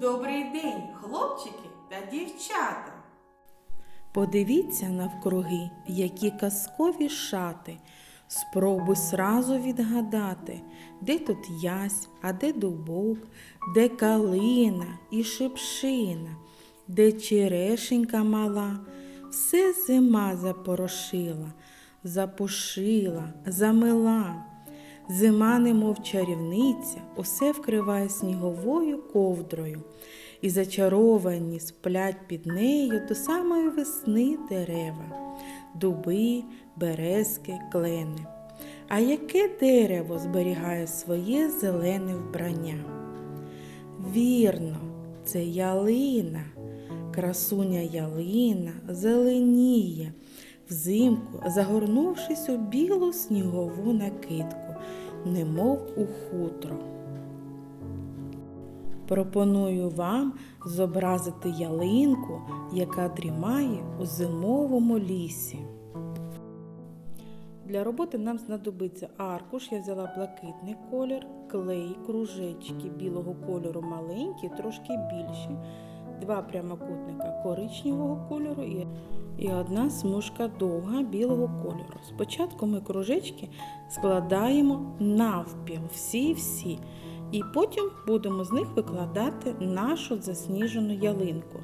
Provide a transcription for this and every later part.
Добрий день, хлопчики та дівчата. Подивіться навкруги, які казкові шати. Спробуй сразу відгадати, де тут ясь, а де дубок, де калина і шипшина, де черешенька мала, все зима запорошила, запушила, замила. Зима, немов чарівниця, усе вкриває сніговою ковдрою, і зачаровані сплять під нею до самої весни дерева, дуби, березки, клени. А яке дерево зберігає своє зелене вбрання? Вірно, це ялина. Красуня ялина зеленіє, взимку загорнувшись у білу снігову накидку, немов у хутро. Пропоную вам зобразити ялинку, яка дрімає у зимовому лісі. Для роботи нам знадобиться аркуш, я взяла блакитний колір, клей, кружечки білого кольору маленькі, трошки більші, два прямокутника коричневого кольору і, одна смужка довга білого кольору. Спочатку ми кружечки складаємо навпіл, всі-всі, і потім будемо з них викладати нашу засніжену ялинку.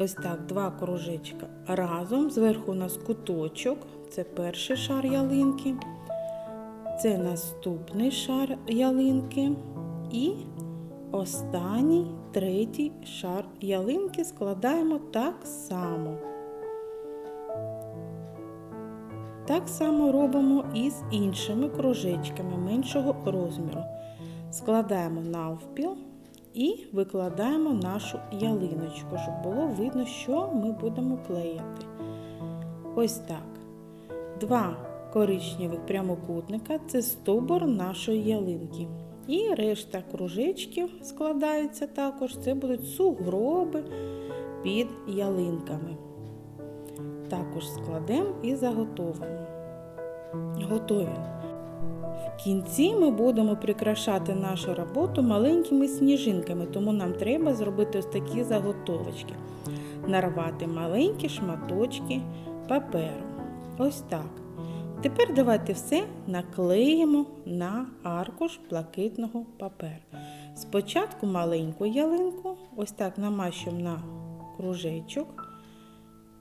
Ось так, два кружечка разом. Зверху у нас куточок, це перший шар ялинки, це наступний шар ялинки і останній третій шар ялинки складаємо так само. Так само робимо і з іншими кружечками меншого розміру. Складаємо навпіл і викладаємо нашу ялиночку, щоб було видно, що ми будемо клеїти. Ось так. Два коричневих прямокутника це стовбур нашої ялинки. І решта кружечків складаються також. Це будуть сугроби під ялинками. Також складемо і заготовимо. Готові. В кінці ми будемо прикрашати нашу роботу маленькими сніжинками, тому нам треба зробити ось такі заготовочки. Нарвати маленькі шматочки паперу. Ось так. Тепер давайте все наклеїмо на аркуш блакитного паперу. Спочатку маленьку ялинку, ось так намащуємо на кружечок,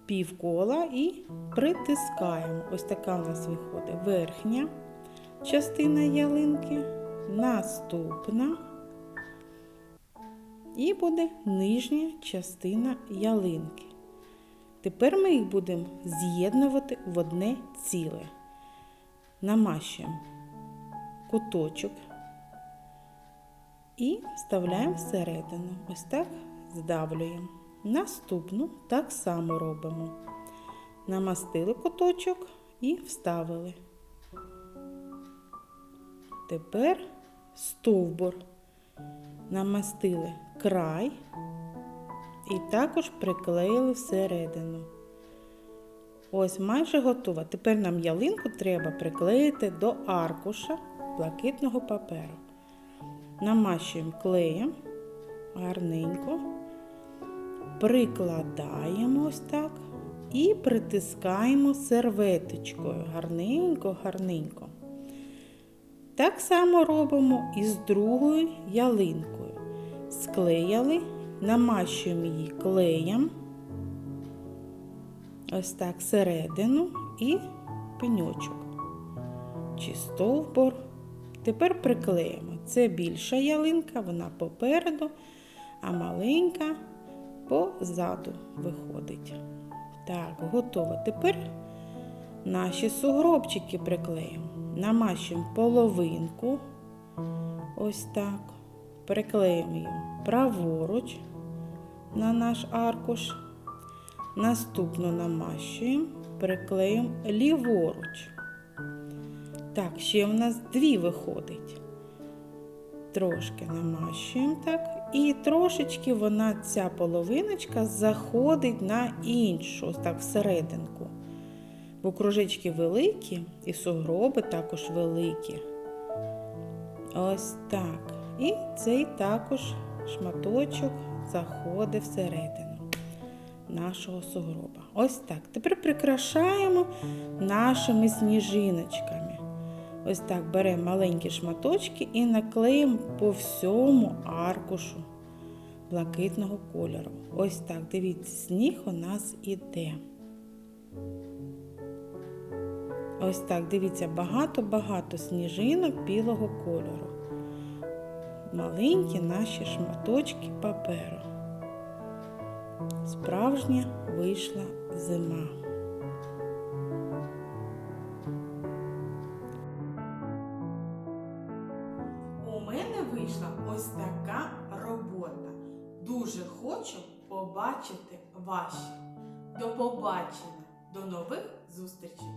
півкола і притискаємо. Ось така у нас виходить верхня частина ялинки, наступна і буде нижня частина ялинки. Тепер ми їх будемо з'єднувати в одне ціле. Намащуємо куточок і вставляємо всередину. Ось так здавлюємо. Наступну так само робимо. Намастили куточок і вставили. Тепер стовбур. Намастили край і також приклеїли всередину. Ось майже готова. Тепер нам ялинку треба приклеїти до аркуша блакитного паперу. Намащуємо клеєм гарненько, прикладаємо ось так і притискаємо серветочкою гарненько-гарненько. Так само робимо і з другою ялинкою. Склеяли, намащуємо її клеєм, ось так середину і пеньочок чи стовбур. Тепер приклеїмо. Це більша ялинка, вона попереду, а маленька позаду виходить. Так, готово. Тепер наші сугробчики приклеїмо. Намащуємо половинку, ось так, приклеїмо її праворуч на наш аркуш. Наступно намащуємо, приклеїмо ліворуч. Так, ще в нас дві виходить. Трошки намащуємо так. І трошечки вона, ця половиночка, заходить на іншу, так, всерединку. Бо кружечки великі і сугроби також великі. Ось так. І цей також шматочок заходить всередину нашого сугроба. Ось так. Тепер прикрашаємо нашими сніжиночками. Ось так беремо маленькі шматочки і наклеїмо по всьому аркушу блакитного кольору. Ось так, дивіться, сніг у нас іде. Ось так, дивіться, багато-багато сніжинок білого кольору. Маленькі наші шматочки паперу. Справжня вийшла зима. У мене вийшла ось така робота. Дуже хочу побачити ваші. До побачення, до нових зустрічей!